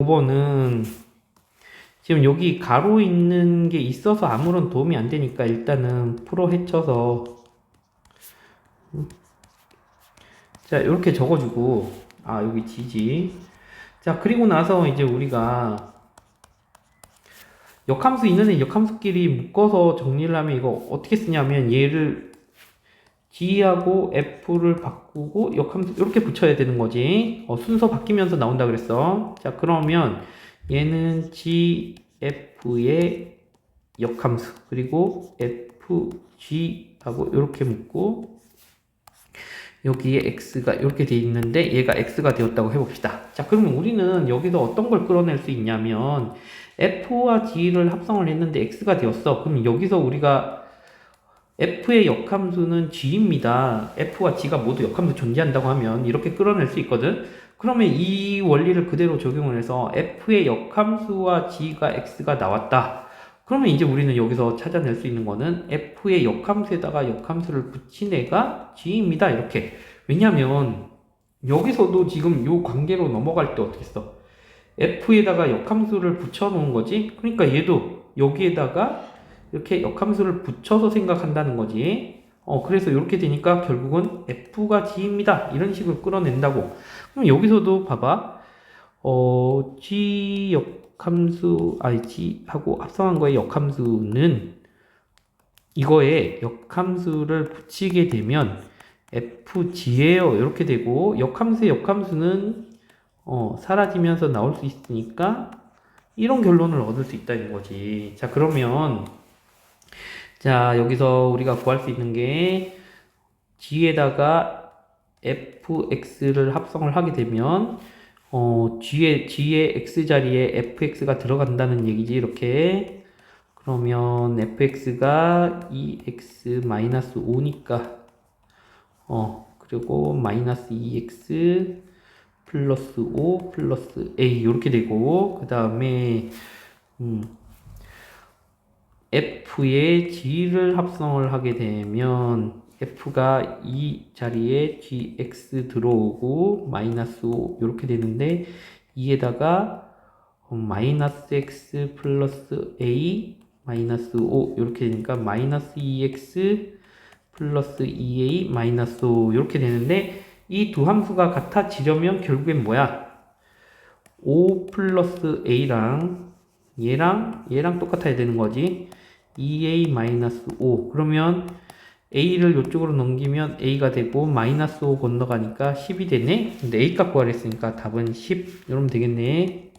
5번은 지금 여기 가로 있는 게 있어서 아무런 도움이 안 되니까 일단은 풀어 헤쳐서 자 이렇게 적어주고 아 여기 지지. 자 그리고 나서 이제 우리가 역함수 있는 애 역함수끼리 묶어서 정리를 하면 이거 어떻게 쓰냐면 얘를 G하고 F를 바꾸고 역함수 이렇게 붙여야 되는 거지 어, 순서 바뀌면서 나온다 그랬어 자 그러면 얘는 GF의 역함수 그리고 FG하고 이렇게 묶고 여기에 x가 이렇게 돼 있는데 얘가 x가 되었다고 해봅시다. 자, 그러면 우리는 여기서 어떤 걸 끌어낼 수 있냐면 f와 g를 합성을 했는데 x가 되었어. 그럼 여기서 우리가 f의 역함수는 g입니다. f와 g가 모두 역함수 존재한다고 하면 이렇게 끌어낼 수 있거든. 그러면 이 원리를 그대로 적용을 해서 f의 역함수와 g가 x가 나왔다. 그러면 이제 우리는 여기서 찾아낼 수 있는 거는 f의 역함수에다가 역함수를 붙인 애가 g입니다. 이렇게. 왜냐면 여기서도 지금 요 관계로 넘어갈 때 어떻게 써? f에다가 역함수를 붙여 놓은 거지. 그러니까 얘도 여기에다가 이렇게 역함수를 붙여서 생각한다는 거지. 어, 그래서 이렇게 되니까 결국은 f가 g입니다. 이런 식으로 끌어낸다고. 그럼 여기서도 봐봐. 어, g 역함수, 아니, g하고 합성한 거의 역함수는 이거에 역함수를 붙이게 되면 fg예요. 이렇게 되고, 역함수의 역함수는 어, 사라지면서 나올 수 있으니까 이런 결론을 얻을 수 있다는 거지. 자, 그러면 자, 여기서 우리가 구할 수 있는 게 g에다가 fx를 합성을 하게 되면 어, g의 g의 x 자리에 fx가 들어간다는 얘기지. 이렇게 그러면 fx가 2x 마이너스 5니까 어, 그리고 마이너스 2x 플러스 5 플러스 a 이렇게 되고 그 다음에 음, f의 g를 합성을 하게 되면 f가 이 자리에 gx 들어오고 마이너스 5 이렇게 되는데 2에다가 어, 마이너스 x 플러스 a 마이너스 5 이렇게 되니까 마이너스 2x 플러스 2a 마이너스 5 이렇게 되는데 이 두 함수가 같아지려면 결국엔 뭐야? 5 플러스 a랑 얘랑 얘랑 똑같아야 되는 거지. 2a 마이너스 5 그러면 a를 이쪽으로 넘기면 a가 되고 마이너스 5 건너가니까 10이 되네. 근데 a 값 구하랬으니까 답은 10 이러면 되겠네.